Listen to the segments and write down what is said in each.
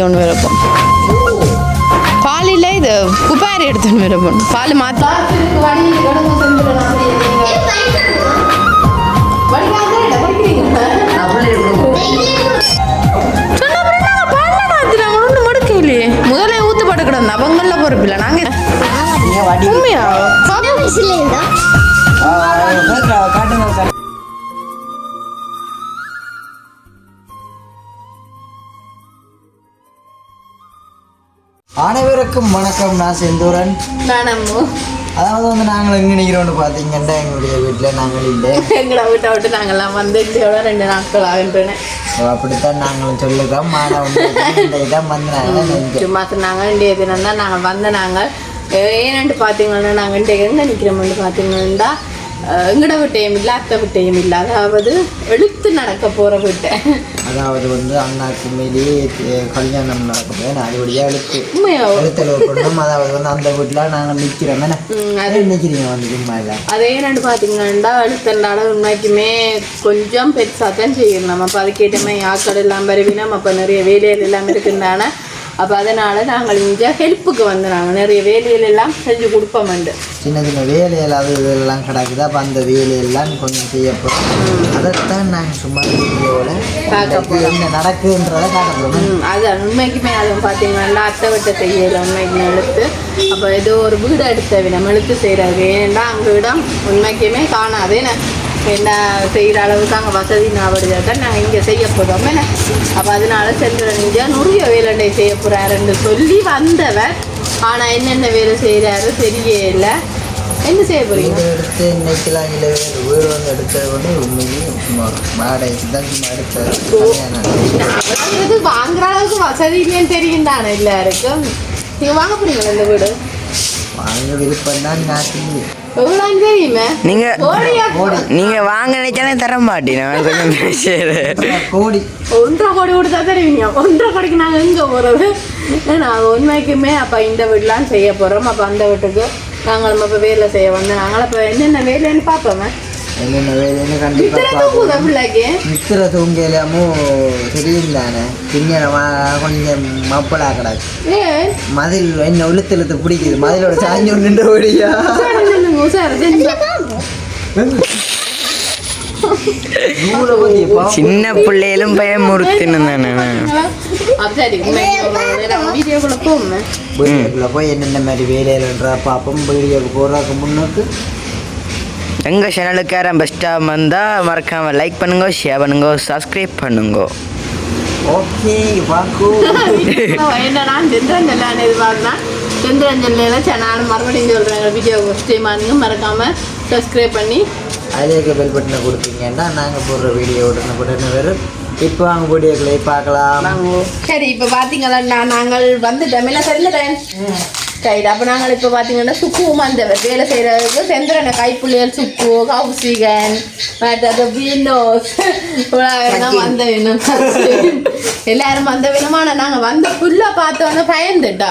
ஒன்று விருப்பம் பாலில் இது குப்பாரி எடுத்துன்னு விருப்பம் பால் மாற்றி முதல்ல ஊத்து போட்டு கிடந்தா அவங்கள பொறுப்பில்லை நாங்கள் உண்மையா? அனைவருக்கும் வணக்கம். நான் செந்தூரன். அதாவது வந்து நாங்கள் எங்கே நிற்கிறோம்னு பார்த்தீங்கன்னா எங்களுடைய வீட்டில் நாங்கள் இல்லை. எங்களை விட்ட விட்டு நாங்கள்லாம் வந்து ரெண்டு நாட்கள் ஆகின்றன. அப்படித்தான் நாங்களும் சொல்லுறோம் ஆனால் உண்மைக்கு இந்த இடம் வந்து நாங்கள் நெஞ்சோம். சும்மா சொன்னாங்க இன்றைய தினம் தான் நாங்கள் வந்த நாங்கள் ஏன்னு பார்த்தீங்கன்னா நாங்கள் இன்றைக்கு எங்கே நிற்கிறோம்னு பார்த்தீங்கன்னா எங்கட விட்டையும் இல்லை அத்தை விட்டையும் இல்லை. அதாவது எழுத்து நடக்க போகிற விட்டை. அதாவது வந்து அண்ணாக்கு மேலேயே கல்யாணம் நடக்க போய் அது வழியாக எழுத்து. எழுத்தளவு பண்ணோம் அதாவது வந்து அந்த வீட்டில் நாங்கள் நிற்கிறோம் அது நிற்கிறீங்க வந்து சும்மா இல்லை? அதே என்னன்னு பார்த்தீங்கன்னா எழுத்தண்டால உண்மைக்குமே கொஞ்சம் பெருசாக தான் செய்யணும். நம்ம அப்போ அதுக்கேற்றமே ஆக்கள் எல்லாம் வருவினோம் அப்போ நிறைய வேலைகள் எல்லாம் இருக்குந்தானே அப்போ அதனால் நாங்கள் இங்கே ஹெல்ப்புக்கு வந்து நாங்கள் நிறைய வேலைகள் எல்லாம் செஞ்சு கொடுப்போம்ண்டு சின்ன சின்ன வேலைகள் அது இதெல்லாம் கிடக்குது. அப்போ அந்த வேலையெல்லாம் கொஞ்சம் செய்யப்படும் அதைத்தான் நாங்கள் சும்மா வீடியோவில் என்ன நடக்குன்றதை காட்டப்படும் ம், அது உண்மைக்குமே அது பார்த்தீங்கன்னா அத்தை விட்ட செய்யல உண்மைக்குமே எழுத்து. அப்போ ஏதோ ஒரு வீடு எடுத்த விடம் எழுத்து செய்கிறது ஏன்னா அங்கே இடம் உண்மைக்குமே காணாது. என்ன செய்கிற அளவுக்கு அங்கே வசதி நாவடுதா தான் நாங்கள் இங்கே செய்ய போகிறோம். என்ன? அப்போ அதனால சென்ற இந்தியா நிறைய வேலை செய்ய போகிறாருன்னு சொல்லி வந்தவர். ஆனால் என்னென்ன வேலை செய்கிறாரு தெரியவே இல்லை. என்ன செய்ய போகிறீங்க எடுத்து இன்னைக்கெல்லாம் இல்லை. வீடு வந்து எடுத்தது வந்து உண்மையிலேயே வாடகைக்கு தான் சும்மா எடுத்தது. கல்யாணம் வாங்குறது வாங்குற அளவுக்கு வசதி இல்லைன்னு தெரியும் தானே எல்லாருக்கும்? நீங்கள் வாங்க போறீங்களா இந்த வீடு? வாங்க விருப்பம் தான் தெரியுமே நீங்க நீங்க வாங்க நினைச்சாலே தர மாட்டேன் நான். கொஞ்சம் பேசுறது கோடி. ஒன்றரை கோடி கொடுத்தா தருவீங்க ஒன்றரை கோடிக்கு நாங்கள் எங்கே போகிறது நாங்கள் உண்மைக்குமே அப்போ இந்த வீடெலாம் செய்ய போகிறோம் அப்போ அந்த வீட்டுக்கு நாங்கள் இப்போ வேலை செய்ய வந்தோம். நாங்கள் அப்போ என்னென்ன வேலைன்னு பார்ப்போமே. என்னென்ன வேலைன்னு கண்டிப்பாக இத்தனை பார்ப்போம். தூங்குதா பிள்ளைக்கு? நித்திர தூங்கலாமோ தெரியும் தானே திங்கன கொஞ்சம் மப்பளா கிடக்கு. மதில் என்ன இழுத்து பிடிக்குது. மதிலோட சாஞ்சி நின்று ஓடியா? சின்ன பிள்ளைகளும் பயமுறுத்தினு வீடியோக்குள்ள போய் என்னென்ன மாதிரி வேலையிலன்றா பார்ப்போம். வீடியோக்கு போடுறதுக்கு முன்னுக்கு எங்க சேனலுக்கு யாரும் பெஸ்ட்டாக வந்தால் மறக்காம லைக் பண்ணுங்க ஷேர் பண்ணுங்க சப்ஸ்கிரைப் பண்ணுங்க. ஓகே வாக்கு நான் செந்திரஞ்சல் எதிர்பார்த்தேன் செந்திரஞ்சல்ல சேனல் மறுபடியும் சொல்கிறேன் வீடியோ ஃபஸ்ட் டைம் ஆனுங்க மறக்காம சப்ஸ்கிரைப் பண்ணி. அதில் இருக்க பெல் பட்டனை கொடுத்தீங்கன்னா நாங்கள் போடுற வீடியோ உடனே உடனே வரும். இப்போ அவங்க வீடியோக்களை பார்க்கலாம். சரி இப்போ பார்த்தீங்களா நாங்கள் வந்துட்டோம். இல்லை செல்லுறேன் சரி அப்போ நாங்கள் இப்போ பார்த்தீங்கன்னா சுக்குவும் வந்தவர் வேலை செய்கிறதுக்கு செந்திரனை கைப்புள்ளியல் சுக்கு கௌசிகன் மற்றது வினோஸ் வந்த வினம். எல்லாரும் வந்த வினமான நாங்கள் வந்த ஃபுல்லாக பார்த்தோன்னே பயந்துட்டா.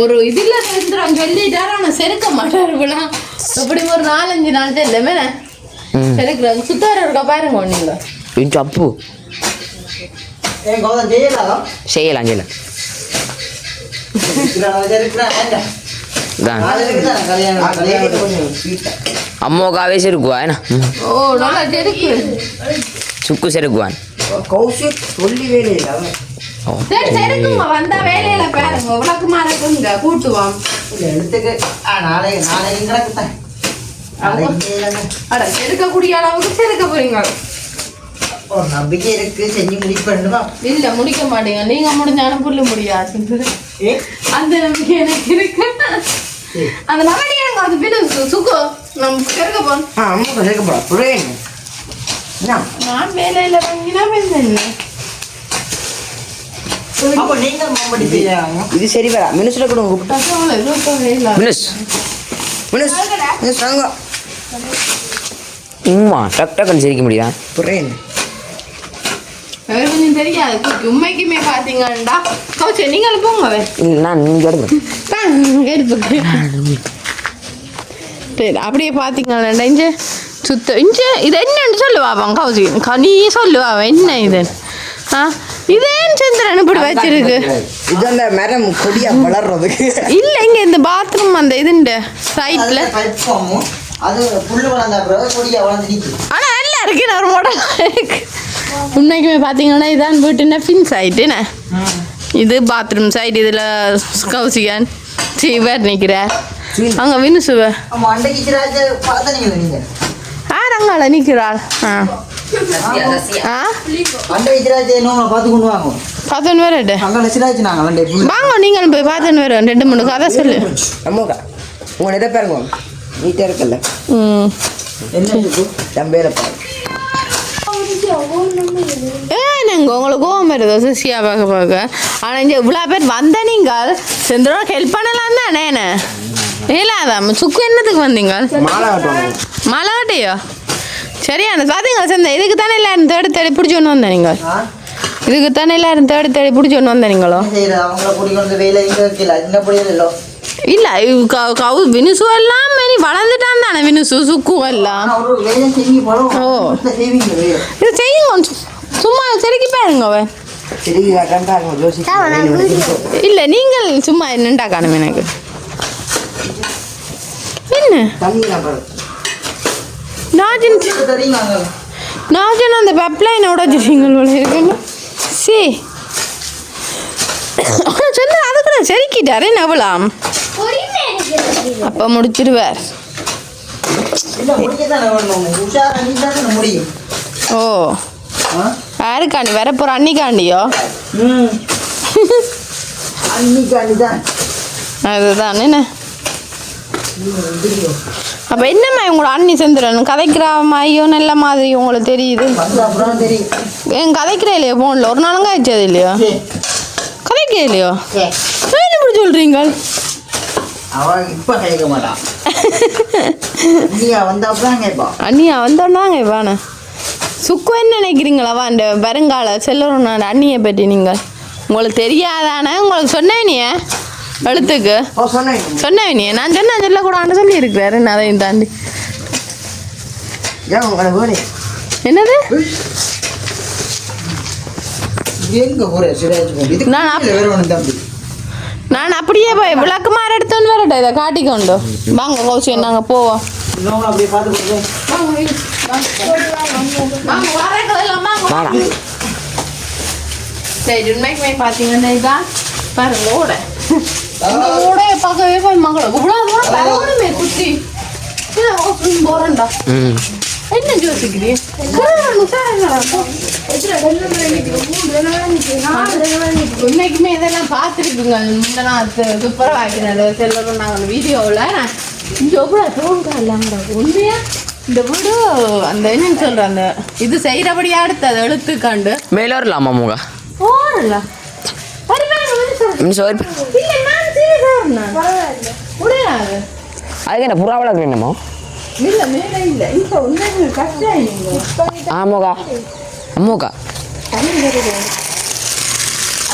ஒரு இதில் செந்திரன் சொல்லிட்டார் ஆனால் செருக்க மாட்டார் இப்படிலாம் எப்படி ஒரு நாலஞ்சு நாள் தெரியலமே செருக்குறாங்க சுத்தாரம் இருக்கா பாருங்க நீங்க கொஞ்சம் அப்பு. செய்யலாம் செய்யலாம். என்ன ஓ நல்லா செருக்கு சுக்கு செருக்குவான் கௌஷிக் சொல்லி வேலை இல்லை அவன் சரி சரிக்குங்க வந்தா வேலையில பாருங்க உனக்கு மறக்குங்க கூட்டுவான் எடுத்துக்க நாளை நாளைக்கு இல்லைங்க. அட செருக்கக்கூடிய அளவுக்கு செருக்க போறீங்க ஒரு நம்பிக்கை இருக்கு செஞ்சு முடிப்பேன்னுமா இல்ல முடிக்க மாட்டீங்க நீங்க முடிஞ்சாலும் புள்ள முடியாது அந்த நம்பிக்கை எனக்கு இருக்கு. அந்த நம்பிக்கை எனக்கு அது விடு சுக்கு. நம்ம செருக்க போறோம். ஆ அம்மா சேர்க்க போடா புரியல நான் வேலையில வாங்கினா செய்யாங்க இது சரி வரா மினிஸ்டர் கூட கூப்பிட்டா மினிஸ். மினிஸ் மினிஸ் வாங்க. உம்மா டக் டக்குன்னு சிரிக்க முடியுதா? புரியல தெரியாது. குக்கு உண்மைக்குமே பாத்தீங்கன்னா கௌச்சி போங்க நான் நீங்கள் சரி அப்படியே பார்த்தீங்களா இஞ்ச சுத்த. இஞ்ச இது என்னன்னு சொல்லுவா அவன் கௌசி? நீ சொல்லுவா அவன் என்ன இது? ஆ? இதேன் சந்திரன் இப்படி வச்சிருக்கு. இது அந்த மரம் கொடியா வளர்றதுக்கு? இல்ல இங்க இந்த பாத்ரூம் அந்த இதுண்ட சைட்ல கல்பமும் அது புல்லு வளர்ந்த பிறகு கொடியா வளர்ந்து நிற்குது ஆனா நல்லா இருக்கு நான் ஒரு மாடல் இருக்கு. உண்மைக்குமே பாத்தீங்கன்னா இதான் வீட்டுன்னா ஃபின் சைட்டுண்ணே இது பாத்ரூம் சைடு இதுல கௌசிகன் சீவர் நிக்கிறார் அங்க வினுசுவ ஆ. ஆ? நோங்களை பார்த்து கொண்டு வாங்க. நீங்களும் போய் பார்த்துன்னு வரோம் ரெண்டு மூணு கதை சொல்லு. அம்மாக்கா உங்க இதை பாருங்க. நீட்டாக இருக்குல்ல. ம். என்ன பாருங்க ஏனுங்க உங்களுக்கு கோவம் வருது சிசியா பார்க்க பார்க்க? ஆனால் இங்கே இவ்வளோ பேர் வந்த நீங்கள் செந்தரோட ஹெல்ப் பண்ணலாம் தானே என்ன? இல்லாதாம் சுக்கு என்னத்துக்கு வந்தீங்க? மாலை சரியான பார்த்தீங்களா செந்த இதுக்கு தானே எல்லாரும் தேடி தேடி பிடிச்சி ஒன்று வந்தேன் நீங்கள்? இதுக்கு தானே எல்லாரும் தேடி தேடி பிடிச்சி ஒன்று வந்தேன் நீங்களோ? இல்லை கவு வினுசு எல்லாம் நீ வளர்ந்துட்டான் தானே வினுசு சுக்கு எல்லாம். ஓ. இது செய்யுங்க கொஞ்சம். சும்மா செருக்கி பாருங்க அவன். சரி இல்லை நீங்கள் சும்மா என்னண்டா காணும் எனக்கு. என்ன? நாஜன் நாஜன் அந்த பப்ளைனை உடச்சிட்டீங்க போல இருக்குன்னு சி. சொன்ன அதுக்கு நான் செருக்கிட்டாரு நவலாம் அப்போ முடியும். ஓ. யாருக்காண்டி? வரப்போகிற அன்னிக்காண்டியோ? ம். அன்னைக்கு அன்னிதான் அதுதான் என்ன? அப்போ என்னம்மா உங்களோட அண்ணி செந்துரன்? கதைக்கிற மாதிரியோ நல்ல மாதிரி உங்களுக்கு தெரியுது. என் கதைக்கிறே இல்லையா ஃபோனில் ஒரு நாளும் காய்ச்சது இல்லையா கதைக்கே இல்லையோ ஏன் இப்படி கேட்பான் அண்ணியா வந்தோன்னாங்க இவானே சுக்கு என்ன நினைக்கிறீங்களா? அந்த வருங்கால செல்லணும் அண்ணியை பற்றி நீங்கள். உங்களுக்கு தெரியாதானே? உங்களுக்கு சொன்னேனியே எழுத்துக்கு. சொன்னேனியே. நான் சொன்ன சொல்லக்கூடாதுன்னு சொல்லியிருக்கிறாரு. நான் அதையும் தாண்டி. என்னது? நான் அப்படியே போய் விளக்குமாறு எடுத்துன்னு வரட்டேன் இதை காட்டிக்கொண்டு. வாங்க கௌசி நாங்கள் போவோம். அப்படியே பார்த்து சரி உண்மைக்குமே பார்த்தீங்கன்னா இதான். பாருங்க ஓட. ஓடைய பார்க்கவே போய் மகளை. இவ்வளோ குச்சி போறேன்டா. என்ன யோசிக்கிறீ? உண்மைக்குமே இதெல்லாம் பார்த்துருக்குங்க. இந்த நான் துப்புரவாக்கினது செல்லணும் நாங்கள் வீடியோவில் இங்கே எவ்வளோ தோணுக்கா இல்லாமடா உண்மையா இந்த வீடு அந்த என்னன்னு சொல்ற அந்த இது செய்கிறபடியா அடுத்து அதை எழுத்துக்காண்டு. மேலே வரலாமா செய்யறேன் முடியாது அதுக்கு என்ன புறா வளர்க்குறீங்கம்மா இல்லை மேலே இல்லை. இப்போ உண்மைக்கு கஷ்டம் நீங்கள் ஆமாக்கா அம்மாக்கா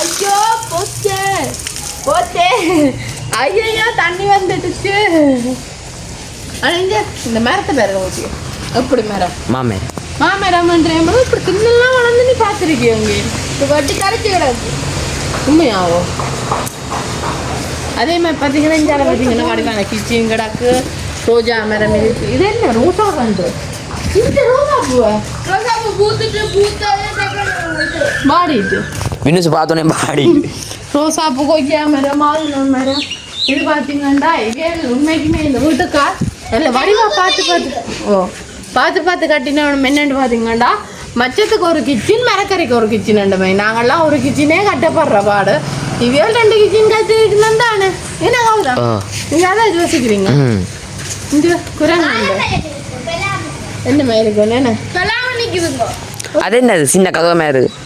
ஐயோ போச்சே. போச்சே. ஐயோ தண்ணி வந்துடுச்சு. அழிஞ்ச இந்த மரத்தை பேர ஊற்றி எப்படி மரம். மாமே மாமரம்ன்றேன் இப்படி தின்னெல்லாம் வளர்ந்து நீ பார்த்துருக்கிய உங்க இப்போ வட்டி கரைச்சி கிடக்கு. உண்மையாவோ? அதே மாதிரி பார்த்தீங்கன்னா இந்த பார்த்தீங்கன்னா வடிவான கிச்சன் கிடக்கு. ரோஜா மரம் இருக்கு. இது என்ன ரோசா கண்டு இந்த ரோசா பூவை? ரோசா பூ பூத்துட்டு பூத்தாலே மாடிட்டு. மினுசு பார்த்தோன்னே பாடி ரோசாப்பூ கொய்யா மரம் மாதுளை மரம். இது பார்த்தீங்கன்னா இதே உண்மைக்குமே இந்த வீட்டுக்கா? நல்ல வடிவா பார்த்து பார்த்து ஓ பார்த்து பார்த்து கட்டின என்னென்னு பார்த்தீங்கன்னா மச்சத்துக்கு ஒரு கிச்சன் மரக்கரைக்கு ஒரு கிச்சன் ரெண்டுமே நாங்கள்லாம் ஒரு கிச்சனே கட்டப்படுற பாடு. இவையோல் ரெண்டு கிச்சன் கட்டிருக்கணும் தானே? என்ன கவுதா. நீங்கள் அதான் யோசிக்கிறீங்க. இந்த குரங்கு என்ன மாதிரி இருக்கு என்ன அது என்னது? சின்ன கதவை மாதிரி இருக்கு.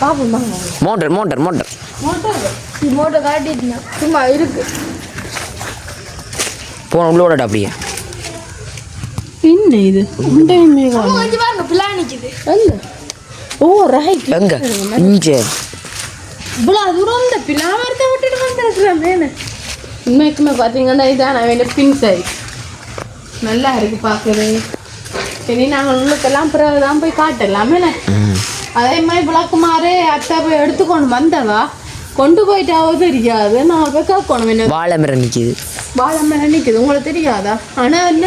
பாப்போம் வாங்க motor motor motor. Motor motor காட்டிட்டு சும்மா இருக்கு. போன உள்ள விடட்டா அப்படியே. என்ன இது? ஓ ரைட் எங்க? இங்கே. இவ்வளோ தூரம் இந்த பிளாமரத்தை விட்டுட்டு வந்துருக்குறேன் உண்மைக்குமே பார்த்தீங்கன்னா இதான் அவன் பின் சைட் நல்லா இருக்கு பார்க்கவே. சரி நாங்கள் உள்ளுக்கெல்லாம் பிறகு தான் போய் காட்டலாம் அதே மாதிரி விளக்குமாறு அத்தை போய் எடுத்துக்கொண்டு வந்தவா? கொண்டு போயிட்டாவோ தெரியாது. நான் போய் கேட்கணும். என்ன? வாழை மரம் நிற்கிது வாழை மரம் நிற்குது உங்களுக்கு தெரியாதா? ஆனா என்ன?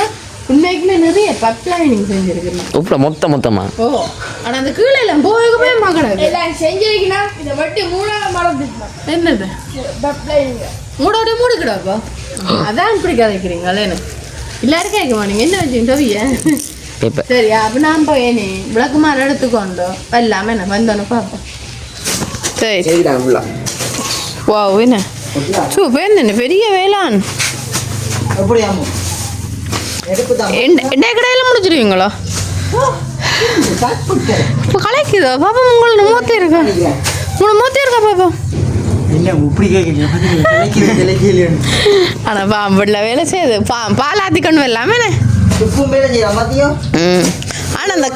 உண்மைக்குமே நிறைய பப்ளைனிங் செஞ்சிருக்கேன் உப்புல மொத்த மொத்தமா? ஓ ஆனா அந்த கீழே எல்லாம் போகவே மகனது. எல்லாம் செஞ்சிருக்கீங்கன்னா இதை வட்டி மூணாவது மறந்துட்டு என்னது? மூடோட மூடு கிடாப்பா அதான் இப்படி கதைக்கிறீங்களே எல்லாரும் கேட்க மாட்டீங்க என்ன வச்சு தவிய பேப்பர் சரி அப்ப நான் போய் நீ. விளக்குமாறு எடுத்துக்கொண்டோ எல்லாமே என்ன வந்தோன்னு பார்ப்போம் சரி சரிடா ஃபுல்லா வா என்ன சூப்பர் என்ன பெரிய வேளாண். கடையில் முடிச்சிருவீங்களோ? இப்போ கலைக்குதோ பாப்பா உங்களோட மூத்தி இருக்கா? உங்களோட மூத்தி இருக்கா பாப்பா? ஆனா பாம்புல வேலை செய்யுது. பா பால் ஆத்திக்கொண்டு வரலாமே உப்பும் வேலை செய்யலாம் மதியம் ம். ஆனா அந்த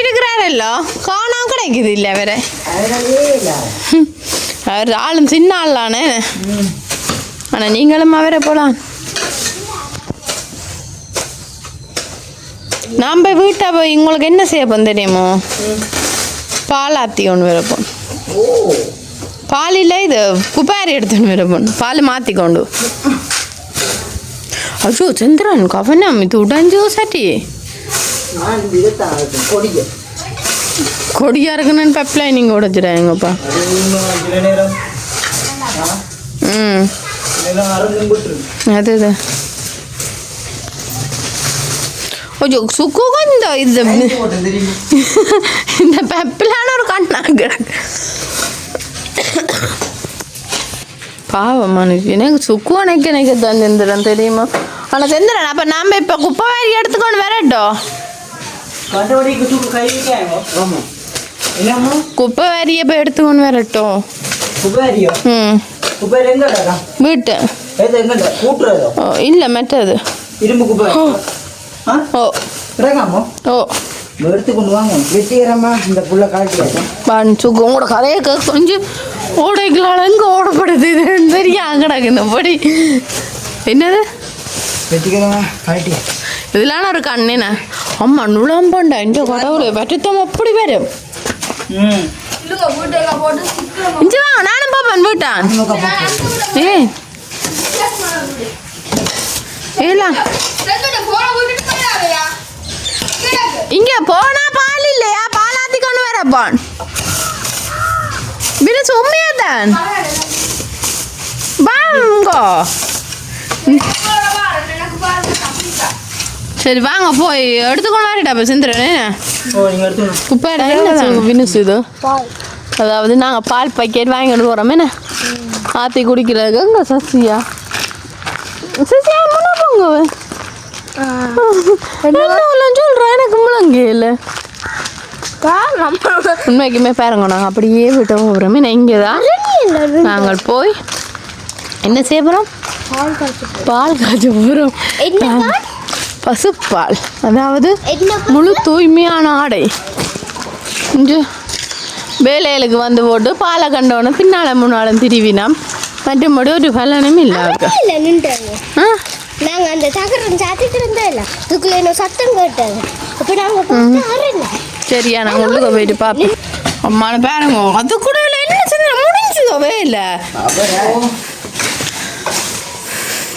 இருக்கிறாரல்லோ காணாம கிடைக்குது இல்ல. வேற ஆளும் சின்ன ஆள்லானே ஆனால் நீங்களும் அவரை போலாம் நாம் வீட்டை போய் உங்களுக்கு என்ன செய்ய செய்யப்போம் தெரியுமோ? பாலாத்தி ஒன்று கொண்டு வரப்போம் ஓ பால் இல்லை இது குப்பாரி எடுத்துன்னு வரப்போம் பால் மாற்றி கொண்டு. அச்சோ சந்திரன் கவனம் இது உடஞ்சோ சட்டி. நான் கொடியா இருக்குன்னு பெப்ல நீங்கள் உடைச்சிடாங்கப்பா அது இன்னும் சில நேரம் ம் எல்லாம் அறந்து விட்டுருக்கு அது இது இந்த பெப்பிலான ஒரு கண்ணா பாவம் மனுஷன் எனக்கு சுக்கு அணைக்க எனக்கு தந்திரன் தெரியுமா? ஆனால் செந்திரன் அப்போ நாம் இப்போ குப்பை வாரி எடுத்துக்கொண்டு வரட்டோம் குப்பை வாரியை போய் எடுத்துக்கொண்டு வரட்டும் குபேரியோ ம் குபேர் எங்கடா வீட்டு இல்லை மெட்டது இரும்பு குபேர் ஆ ஓ ஓ எடுத்து கொண்டு வாங்க வெட்டிக்கிறம்மா இந்த புள்ள காட்டியாச்சா பான் சுக்கு உங்களோட கதையை கேட்க கொஞ்சம் ஓடைகளால் எங்கே ஓடப்படுது இது தெரியா கிடக்கு இந்த படி என்னது வெட்டிக்கிறம்மா காட்டியா இதெல்லாம் ஒரு கண்ணேண்ணே அம்மா நுழம்பண்டா இந்த கடவுளை பட்டுத்தம் அப்படி வரும். ம். இல்லைங்க வீட்டெல்லாம் போட்டு சிக்கன் இஞ்சி வாங்க நானும் பாப்பேன் வீட்டான் ஏ கிடக்கு இங்க போனா பால் இல்லையா? பால் ஆத்தி கொண்டு வரப்பான் பின்ன சும்மையா தான். வாங்கோ சரி வாங்க போய் எடுத்துக்கொண்டு வரட்டா இப்போ சிந்திரன் ஓ நீங்கள் எடுத்து குப்பை என்ன வினுசு இது? அதாவது நாங்கள் பால் பாக்கெட் வாங்கிட்டு போகிறோம் என்ன? ஆற்றி குடிக்கிறதுக்கு அங்கே சசியா? சசியா முன்ன போங்க என்ன சொல்கிறேன் எனக்கு முழங்கையில் உண்மைக்குமே பாருங்க நாங்கள் அப்படியே விட்டு போகிறோமே நான் இங்கே தான்? நாங்கள் போய் என்ன செய்ய போகிறோம் பால் காய்ச்ச போகிறோம் பசுப்பால். அதாவது முழு தூய்மையான ஆடை. இன்று வேலைகளுக்கு வந்து போட்டு பாலை கண்டவன பின்னால முன்னாலும் திருவினோம். மற்றபடி ஒரு பலனும் இல்லாத இல்ல ஆ? நாங்க அந்த தகரம் சாத்திட்டு இருந்தோம் இல்ல அதுக்குள்ள என்ன சத்தம் கேட்டது அப்ப நாங்க பார்த்து அரல சரியா நாங்கள் உள்ளுக்க போயிட்டு பார்ப்போம் அம்மான பாருங்க அது கூட இல்லை என்ன சந்திரன் முடிஞ்சுக்கவே இல்லை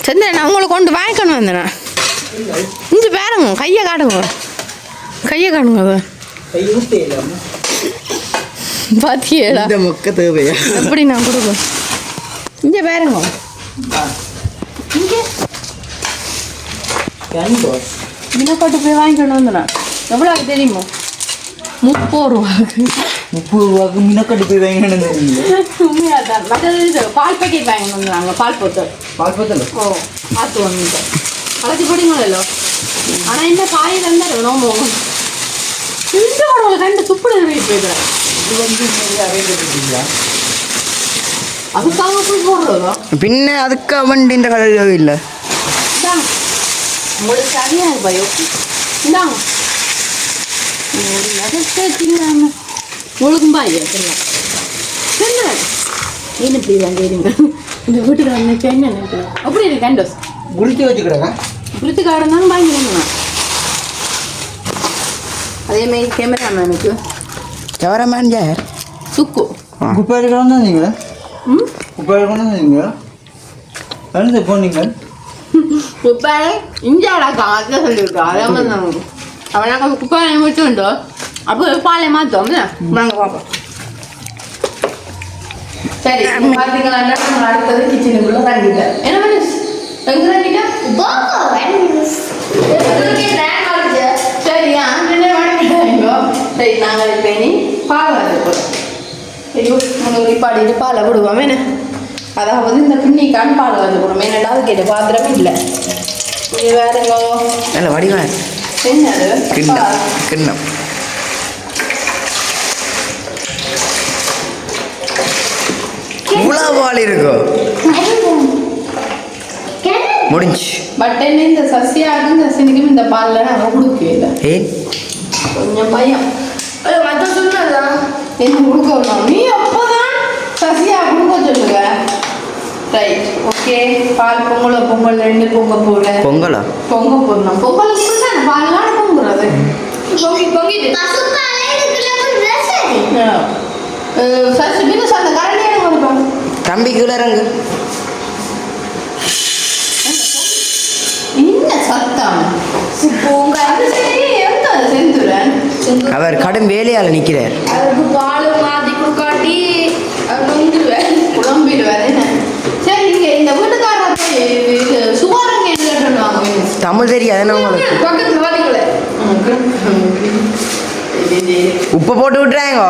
சந்திரன் நான் உங்களை கொண்டு வாங்கிக்கணும் வந்தேன் இஞ்சி பாருங்க கையை காட்டுங்க. கையை காட்டுங்க பாத்தியேடா இந்த மொக்க தேவையா? எப்படி நான் கொடுப்பேன்? இங்கே பாருங்க. கண்போ மினக்கோட்டு போய் வாங்கிக்கணும் வந்தேன்? எவ்வளோ தெரியுமோ? முப்பது ரூபாய்க்கு. முப்பது ரூபாய்க்கு மினக்கட்டு போய் வாங்கினு உண்மையாதான். மற்றது இது பால் பாக்கெட் வாங்கிட்டு வந்தாங்க பால் போத்தல் பால் பத்தல ஓ பார்த்து வந்துட்டு கலச்சி போடுங்களோ ஆனால் என்ன காய் இருந்தால் நோம்பு இந்த கடவுளை கண்டு துப்புடு வீட்டு போய்க்கிறேன் இது வந்து நிறைய அரேஞ்ச் பண்ணிட்டீங்களா அதுக்காக போய் போடுறதோ പിന്നെ അതൊക്കെ വണ്ടിൻ്റെ കളയില്ല இந்தாங்க உங்களுக்கு சரியாக பயம் இந்தாங்க ஒரு நகத்தை தின்னாம உங்களுக்கும் பாய் எல்லாம் சென்றேன் என்ன இப்படி வாங்க இருங்க இந்த வீட்டுக்கு வந்து என்ன நினைக்கிறேன் அப்படி இருக்கு கேண்டோஸ் குளிச்சு வச்சுக்கிடக்கா உரித்துக்காரனாலும் வாங்கிடுங்க அதேமாதிரி கேமரா மேனுக்கு கேமராமேன் யார் சுக்கு குப்பை எடுக்கலாம் தான் நீங்களா ம் குப்பை எடுக்கலாம் தான் நீங்களா எழுந்து போனீங்க குப்பை இஞ்சாடா காசு சொல்லியிருக்கோம் அதே மாதிரி நமக்கு அவனாக்க குப்பை விட்டுண்டோ அப்போ பாலை மாற்றோம் நாங்கள் பார்ப்போம் சரி பார்த்தீங்களா அடுத்தது கிச்சனுக்குள்ளே தண்டிங்க என்ன பண்ணி எங்கே நாங்கள் இப்போ இனி பால் வந்து போகிறோம் ஐயோ உங்களுக்கு பாடிட்டு பாலை விடுவோம் என்ன அதாவது இந்த பின்னிக்கான் பால் வந்து போடுவோம் என்னடா அது கேட்டு பாத்திரமே இல்லை இது வேறங்கோ நல்ல என்னது கிண்ணம். கிண்ணம் இவ்வளோ பால் இருக்கோ முடிஞ்சு சசியாகும் சசினிக்கும் இந்த பாலில் நாங்கள் கொடுக்கவே இல்லை. ஏன் கொஞ்சம் பயம். மற்ற சொன்னதா? என்ன கொடுக்கணும் நீ அப்போதான் சசியா கொடுக்க சொல்லுங்க ரைட் ஓகே பால் பொங்கல பொங்கல் ரெண்டு பொங்க போட பொங்கலா? பொங்க போடணும். பொங்கல் கொடுத்தா பால்லாம் பொங்குறது பொங்கி பொங்கிட்டு. சசி பின்ன அந்த கரண்டி எனக்கு தம்பி கீழே இறங்கு என்ன சத்தம் உங்க அது சரி எந்த செந்துரன் அவர் கடும் வேலையால் நிற்கிறார் தமிழ் தெரியாது உங்களுக்கு? உப்பு போட்டு விட்டுறாங்க.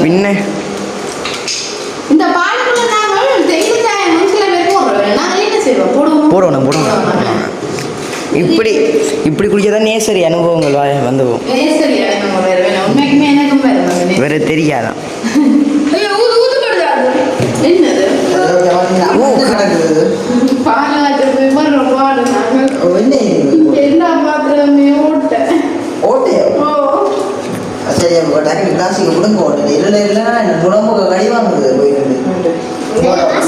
பின்ன? இந்த பாலுக்குள்ள நாங்கள் தெய்வ சாயம் சில பேர் போடுறோம் நாங்கள் என்ன செய்வோம் போடுவோம் போடணும் போடணும். இப்படி இப்படி குடிச்சதான் நேசரி அனுபவங்கள் வந்து வேற தெரியாதான். ஐயோ ஊது ஊது படுதா என்னது நடக்குது பாலாட்டு போய் வர்ற பாடு நாங்கள் ஓ, என்ன இது? எல்லா பாத்திரமே ஓட்ட ஓட்டையோ ஓ சரி அப்போ டக்குனு கிளாஸுக்கு விடுங்க ஓட்டை இல்லை இல்லைன்னா எனக்கு உடம்புக்கு கடி வாங்குது போயிட்டு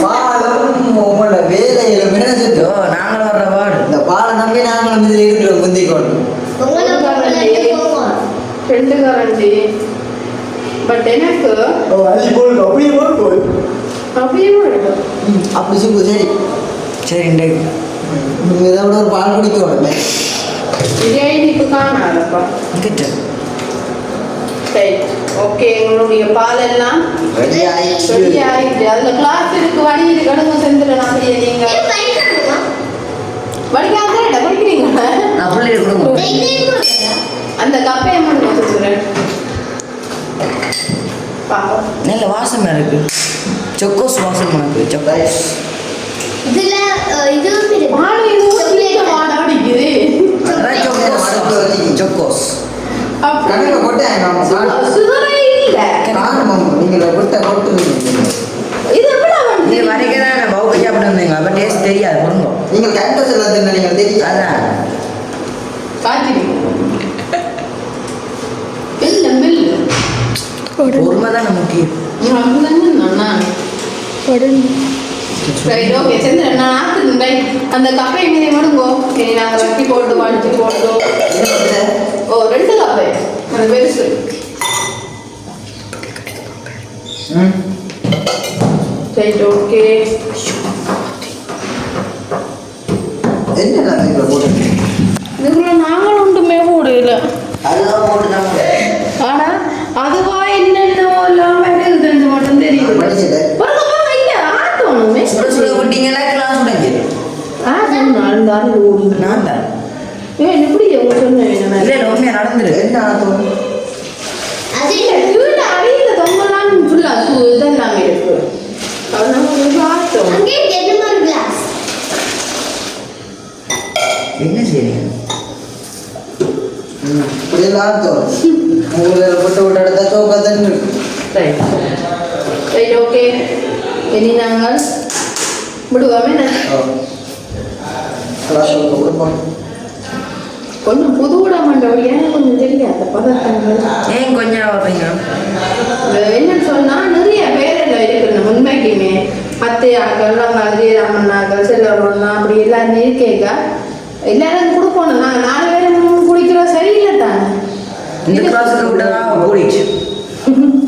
பாலம் உங்களோட வேலையில ஓ மினச்சிட்டு நாங்களும் வர்ற வார்டு இந்த பாலை நம்பி நாங்களும் இதில் இருக்கிறோம் முந்திக்கொண்டு ரெண்டு கரண்டி பட் எனக்கு அள்ளி போட்டு அப்படியே போட்டு அப்படியே வேணும் அப்படி சுப்பு சரி சரி இன்றைக்கு நீங்கள் இதை விட ஒரு பால் குடிக்கணும் இதே இப்போ காணாதப்பா கிட்ட ரைட் ஓகே உங்களுடைய பால் எல்லாம் ரெடி ஆயிடுச்சு ரெடி ஆயிட்டு அதுல கிளாஸ் இருக்கு வடி இருக்கு கடுங்க செஞ்சிடலாம் அப்படியே நீங்க வடிக்காத படிக்கிறீங்களா நான் பிள்ளைய கொடுங்க கப்பையை மட்டும் வச்சுக்கிறேன் பாப்போம் நல்ல வாசமா இருக்கு. சொக்கோஸ் வாசமா இருக்கு சொக்கோஸ். இதுல இதுவும் இருக்கு. சொக்கோஸ் கணக்கில் போட்டேன். நீங்கள் கொட்டை கொட்டு இது எப்படி வந்து நீ வரைக்கும் தான் நான் பவுக்கு சாப்பிட்டு வந்தீங்க அப்போ டேஸ்ட் தெரியாது கொடுங்க நீங்கள் கேக்டஸ் எல்லாம் தின்ன நீங்கள் தெரியும் அதான் காய்ச்சிடுங்க மெல்ல மெல்ல பொறுமை தான் முக்கியம் சரி ஓகே சந்திரன் நான் ஆத்துறேன் அந்த கப்பை மீதி மடுங்கோ. இனி நாங்கள் வட்டி போட்டு வடிச்சு போட்டோம் ஓ ரெண்டு கப்பை. அது பெருசு. ம். சரி ஓகே. என்ன நான் இதில் போட்டு? இதுக்குள்ள நாங்கள் ஒன்றுமே போடல அதுதான் போட்டு தான் ஆனா அதுவா என்னென்ன எல்லாம் வருதுன்னு மட்டும் தெரியுது படிச்சுட்டேன் பாருங்க பாருங்க இங்க ஆட்டோனுமே சுட விட்டீங்கன்னா கிளாஸ் உடைஞ்சு ஆட்டம் நடந்தாலும் ஓடுது நான் தான். ஏன் எப்படி உங்க சொன்ன இல்லை இல்லை உண்மையாக நடந்துரு. என்ன ஆட்டம் அது இல்ல, கீழே அடியில தொங்கலாம் ஆ சு- இதெல்லாம் இருக்கு. என்ன செய்றீங்க? ம் இப்படியெல்லாம் ஆட்டம் உங்களை போட்டு விட்டு எடுத்தா சோக்கா தான் இருக்கு. ரைட் ரைட் ஓகே இனி நாங்கள் விடுவோம் கொஞ்சம் புது விட மாட்டோம் ஏன் கொஞ்சம் தெரியாது பதட்டங்கள் ஏன் கொஞ்சம் வர்றீங்க என்னன்னு சொன்னா நிறைய பேர் எல்லாம் இருக்கு உண்மைக்குமே அத்தையாக்கள் அங்கே ராமண்ணாக்கள் செல்வண்ணா அப்படி எல்லாரும் இருக்கேங்க. எல்லாரும் கொடுப்போம் நாங்கள் நாலு பேரும் இந்த கிளாஸுக்கு கூடிச்சு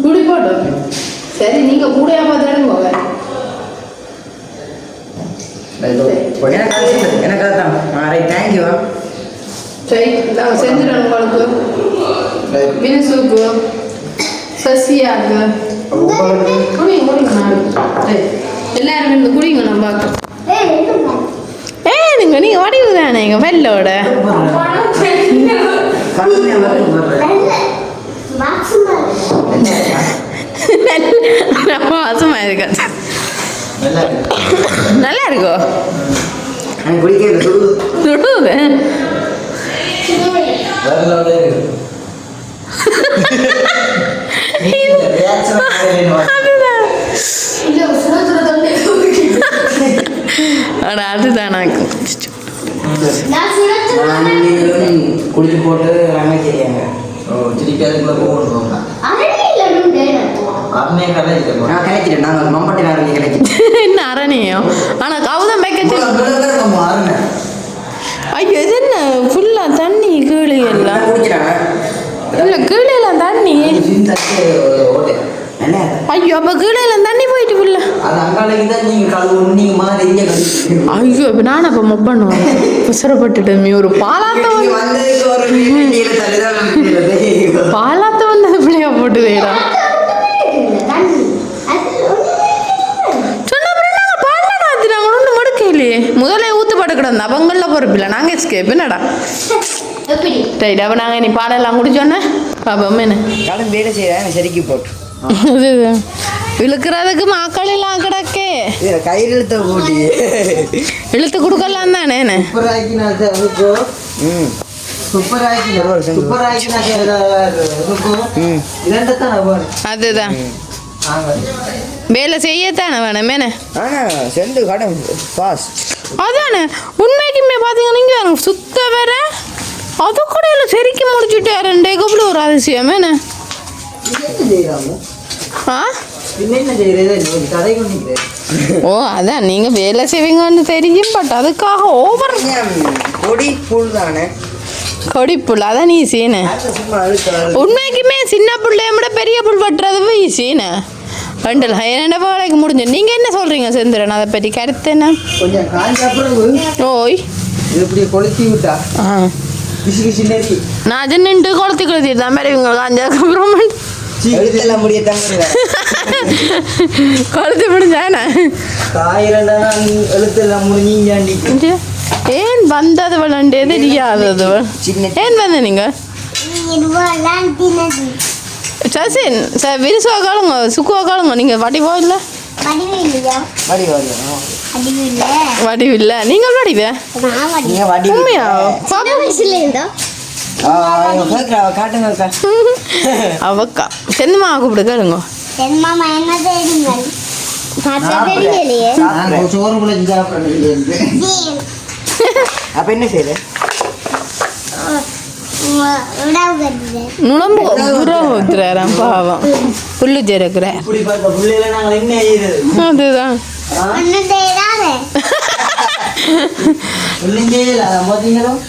குடி போட்டோம் சரி நீங்க கூடையா பார்த்தாலும் போங்க எனக்கு எனக்கு அதுதான் ரைட் தேங்க்யூ சரி நாங்கள் செஞ்சிடணும் உங்களுக்கு வினசுக்கு சசியாக்கு. குடிங்க குடிங்க சரி எல்லாரும் இருந்து குடிங்க நான் பார்க்குறேன். ஏ நீங்க நீங்க வடிவு தானே எங்க வெள்ளோட? வாசமா இருக்கு. நல்லா இருக்கோ எனக்கு குடிக்கிறது சுடு சுடுது அதுதான் அட அதுதான் நான் குடிச்சு போட்டு அமைக்கிறாங்க ஓ திருப்பி அதுக்குள்ள போகணும் அண்ணே கடை இல்லை நான் கிடைச்சிட்டேன் நாங்கள் மம்பட்டி நாரங்கி கிடைச்சிட்டேன் என்ன அரணியம்? ஆனா வைக்க மாறுங்க ஐயோ இது என்ன? ஃபுல்லா தண்ணி கீழே எல்லாம். நான் இல்ல கீழே எல்லாம் தண்ணி. ஐயோ அப்ப கீழே எல்லாம் தண்ணி போயிட்டு கழுவு ஐயோ இப்ப நானும் அப்ப மொப்பண்ணுவேன் புசரப்பட்டுட்டு மீ ஒரு பாலாத்த. பாலாத்த வந்து பிள்ளையா போட்டு வேடா பட்டு கிடந்தா அவங்கள பொறுப்பில்லை நாங்க எஸ்கேப் என்னடா? ரைட் அப்ப நாங்க இனி பாலெல்லாம் குடிச்சோன்னே பாப்போம் என்ன? கடன் வேலை செய்யறேன் செருக்கி போட்டு. இழுக்கிறதுக்கு மாக்கள் எல்லாம் கிடக்கே கயிறு இழுத்த கூட்டி இழுத்து கொடுக்கலாம் தானே அதுதான். வேலை செய்யத்தானே வேணும் என்ன? ஆனா செந்து கடன் ஃபாஸ்ட் அதானே? உண்மைக்குமே பார்த்தீங்கன்னா எனக்கு சுத்த வேற. அது கூட இல்லை செரிக்க ஒரு ஆ பின்ன என்ன செய்யறது ஒரு கடை கொண்டிக்கிறேன் ஓ அதான் நீங்கள் வேலை செய்வீங்கன்னு தெரியும் பட் அதுக்காக ஓவர் கொடி புல் தானே கொடிப்புல் அதான் ஈஸின்னு அது சும்மா அழுக்க உண்மைக்குமே சின்ன பிள்ளைய விட பெரிய புல் வெட்டுறது ஈஸின்னு ரெண்டு என்னென்ன வேலைக்கு முடிஞ்சு? நீங்கள் என்ன சொல்கிறீங்க செந்திரன் அதை பற்றி கருத்து என்ன? கொஞ்சம் காஞ்ச அப்புறம் ஓய். இப்படி கொளுத்தி விட்டா? ஆ. நான் நின்று கொளுத்தி கொளுத்தி தான் மாதிரி இவங்க முடிய தாங்க கொளுத்தி முடிஞ்சானே ஏன் வந்தது விளாண்டே தெரியாதது ஏன் வந்த நீங்க? சசின் சார் விரிசுவா காலுங்க சுக்குவா காலுங்க நீங்க வடிவோ இல்லை? வடி வடி வடிவு இல்லை. நீங்கள் வடிவே? உண்மையா? அவக்கா. செந்தமா கூப்பிடு கேளுங்க. அப்ப என்ன செய்யுது நுழம்பு ஊத்துறாராம் பாவம். புல்லு ஜெருக்குற அதுதான்.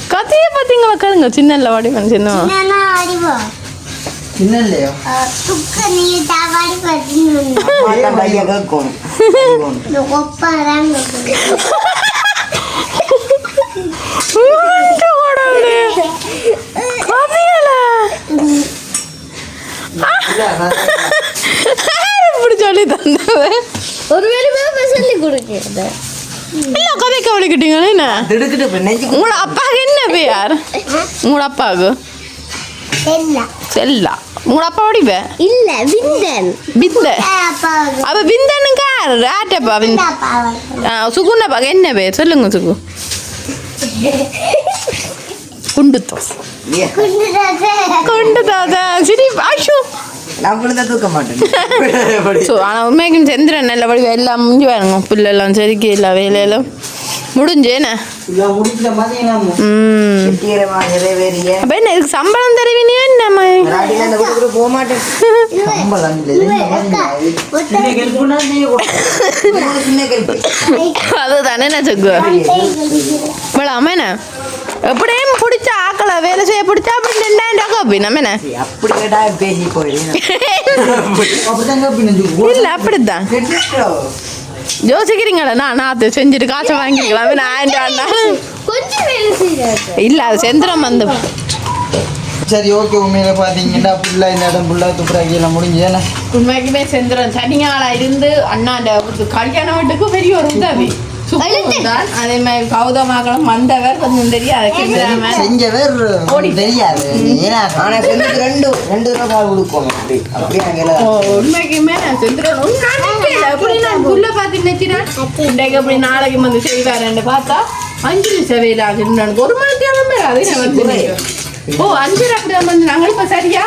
கதையை பார்த்தீங்களா? கேளுங்க. சின்ன வடிவன் சின்ன கேட்கும் இப்படி சொல்லி தந்தது ஒரு வேலை சொல்லி கொடுக்கிறது இல்ல கதை கவனிக்கிட்டீங்களா என்ன உங்களோட அப்பாவுக்கு என்ன பேர் உங்களோட அப்பாவுக்கு செல்லா உங்களோட அப்பா வடிவ இல்ல விந்தன் விந்த அப்பாவுக்கு அப்ப விந்தனுக்கு யாரு ஆட்டப்பா விந்த அப்பாவுக்கு ஆ, சுகுண்ணப்பாக்கு என்ன பேர் சொல்லுங்க சுகு குண்டு தோஸ் ஏ, குண்டு தாத்தா சரி ஆஷு நான் விழுந்தா தூக்க மாட்டேன். ஸோ ஆனால் உண்மைக்கும் சந்திரன் நல்லபடி எல்லாம் முடிஞ்சு வேணுங்க புல்லெல்லாம் செதுக்கி எல்லா வேலையெல்லாம் முடிஞ்சேண்ணே இல்லை முடிக்கல பார்த்தீங்கன்னா ம். வெற்றிகரமா நிறைவேறிய. அப்போ என்ன இதுக்கு சம்பளம் தருவீனே போக மாட்டேன். அதுதானே நான் எப்படியும் பிடிச்ச ஆக்களை வேலை செய்ய பிடிச்சா அப்படி ரெண்டாயிரம் காப்பி நம்ம என்ன அப்படி கேட்டா பேசி போயிடுங்க அப்படிதாங்க பின்ன இல்ல அப்படித்தான் யோசிக்கிறீங்களா நான் நாத்து செஞ்சுட்டு காசை வாங்கிக்கலாம் நான் இல்ல அது செந்திரம் வந்து சரி ஓகே உண்மையில பாத்தீங்கன்னா ஃபுல்லா இந்த இடம் ஃபுல்லா துப்புராக்கி எல்லாம் முடிஞ்சேன்னா உண்மைக்குமே செந்திரன் தனியாளா இருந்து அண்ணாண்ட ஒரு கல்யாண வீட்டுக்கு பெரிய ஒரு உதவி அதே மாதிரி வந்தவர். கொஞ்சம் தெரியாது செஞ்சவர். தெரியாது. ஆனா செஞ்சது ரெண்டு ரெண்டு ரூபாய் கொடுப்போம். அப்படி அப்படியே அங்கே ஓ, உண்மைக்குமே நான் செந்திரன் உண்மையாலுமே அப்படி நான் புள்ள பார்த்து நினைச்சினான் இன்றைக்கு அப்படி நாளைக்கு வந்து செய்வாருன்னு பார்த்தா அஞ்சு நிமிஷம் வேலை ஆகுது ஒரு மணி தேவை அது நான் வந்து நினைக்கிறேன். ஓ அஞ்சு அப்படி வந்து நாங்கள் இப்போ சரியா?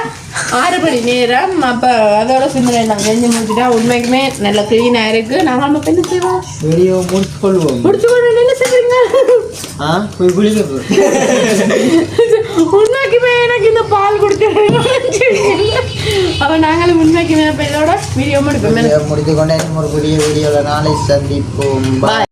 ஆறு மணி நேரம். அப்போ அதோட சிந்தனை நாங்கள் செஞ்சு முடிச்சுட்டா உண்மைக்குமே நல்ல க்ளீனாக இருக்கு. நாங்கள் நம்ம என்ன செய்வோம்? வீடியோ முடிச்சு கொள்வோம் முடிச்சு என்ன செய்வீங்க ஆ? போய் குளிக்க. உண்மைக்குமே எனக்கு இந்த பால் கொடுத்து அவன் நாங்களும் உண்மைக்குமே இப்போ இதோட வீடியோ முடிப்போம். முடித்து கொண்டே ஒரு புதிய வீடியோவில் நாளை சந்திப்போம். Bye.